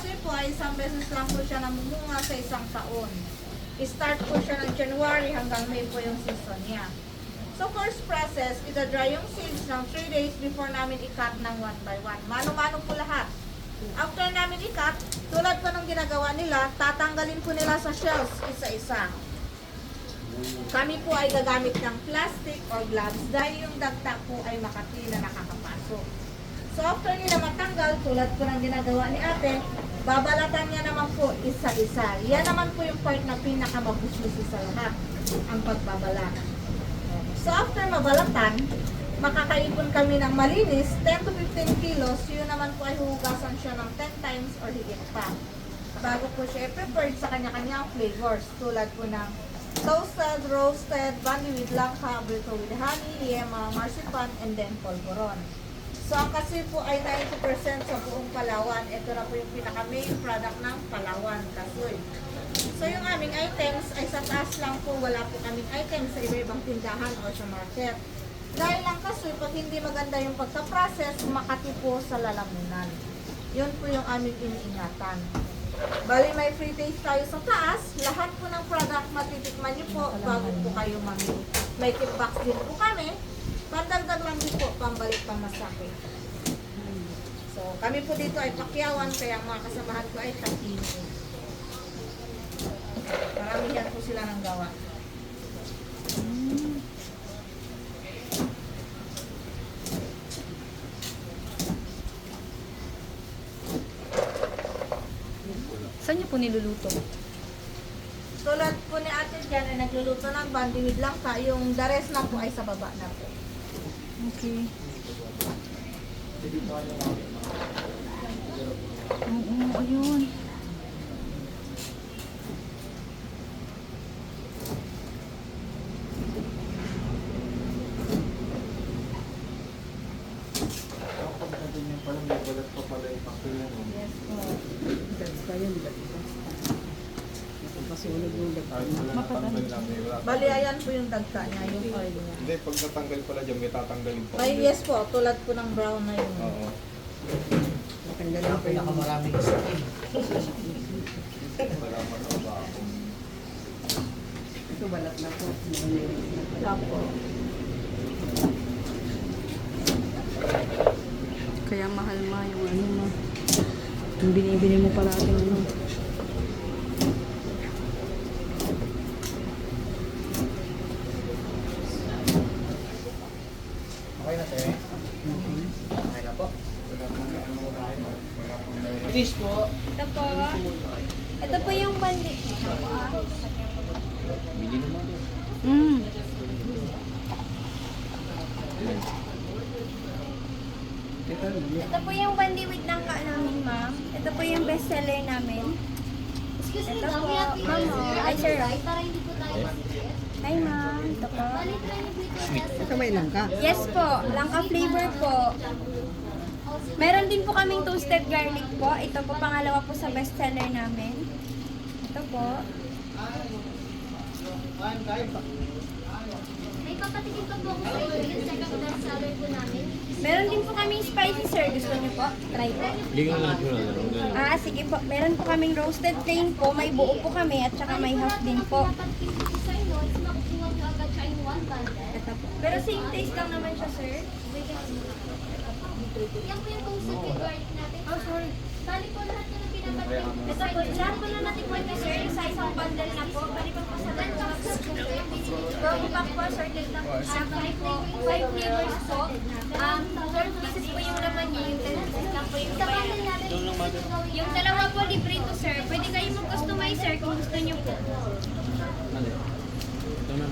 kasi po ay isang beses lang po siya namumunga sa isang taon. Start po siya ng January hanggang May po yung season niya. So first process, ida-dry yung seeds ng 3 days before namin i-cut ng one by one. Mano-mano po lahat. After namin i-cut, tulad po ng ginagawa nila, tatanggalin po nila sa shells isa-isa. Kami po ay gagamit ng plastic or gloves dahil yung dagta po ay makati na nakakapasok. So after nila matanggal, tulad po ng ginagawa ni ate, babalatan niya naman po isa-isa. Yan naman po yung part na pinakamabusisi sa lahat, ang pagbabalat. So after mabalatan, makakaipon kami ng malinis, 10 to 15 kilos, yun naman po ay huhugasan siya ng 10 times or higit pa. Bago po siya i-prepared sa kanya-kanyang flavors, tulad po ng toasted, roasted, bunny with langka, burrito with honey, yema, marzipan, and then polvoron. So ang kasi po ay 90% sa buong Palawan. Ito na po yung pinaka-main product ng Palawan, kasoy. So yung aming items ay sa taas lang po, wala po kaming items sa iba-ibang tindahan o sa market. Dahil lang kasoy, pag hindi maganda yung pagka-process, makati po sa lalamunan. Yun po yung aming iniingatan. Bali may free taste tayo sa taas. Lahat po ng product matitikman niyo po bago po kayo mamili. May box din po kami. Pandagdag lang din po, pambalik pamasakit. So, kami po dito ay pakyawan, kaya ang mga kasamahan ko ay takini. Maramihan po sila ng gawa. Saan niyo po niluluto? Tulad po ni ate dyan ay nagluluto ng bandiwid lang ka. Yung rest na po ay sa baba na po. Okay. Oo, ayun. Yes po. That's pa yun, dagdag. Napapasunog yung. Kahit wala natanggal lang, may wala. Bali, ayan po yung dagta niya, yung oil niya. Hindi, pag natanggal pala dyan, may tatanggalin pa. Ay, yes po. Tulad po ng brown na yun. Oo. Ang po yung pinakamaraming skin. Wala pa na ba ako. ito balat na po. Wala po. Kaya mahal ma yung ano ma. Yung binibili mo pala ating ano. Okay na, sir. Okay na po. Wala pa na ano tayo. Wala Fish po. Ito po. Ito po yung bandi. Mm. Ito po yung bandiwid ng ka namin, ma'am. Ito po yung bestseller namin. Excuse me, Ito ma'am, ma'am, ay, sir. para hindi po tayo. Hi, ma'am. Ito po. Ito may langka. Yes po. Langka flavor po. Meron din po kaming toasted garlic po. Ito po pangalawa po sa bestseller namin. Ito po. May papatikin pa po ako sa inyo yung second best seller po namin. Meron din po kaming spicy sir. Gusto niyo po? Try po. Ah, sige po. Meron po kaming roasted plain po. May buo po kami at saka may half din po. Pero same taste lang naman siya, sir. Yan po yung toasted with garlic natin. Oh, sorry. Bali po lahat na ko Ito sa po, lahat po na natikman niyo, sir, sa isang bundle na po. Bali po po sa tapos po, sir, Brown pack po, sorted po siya. Five, five flavors po. Um, 12 pieces po yung laman niya. Yung 10 pieces lang po yung Sa bayan. bundle natin, Yung dalawa po libre to, sir. Pwede kayo mag-customize, sir, kung gusto niyo po.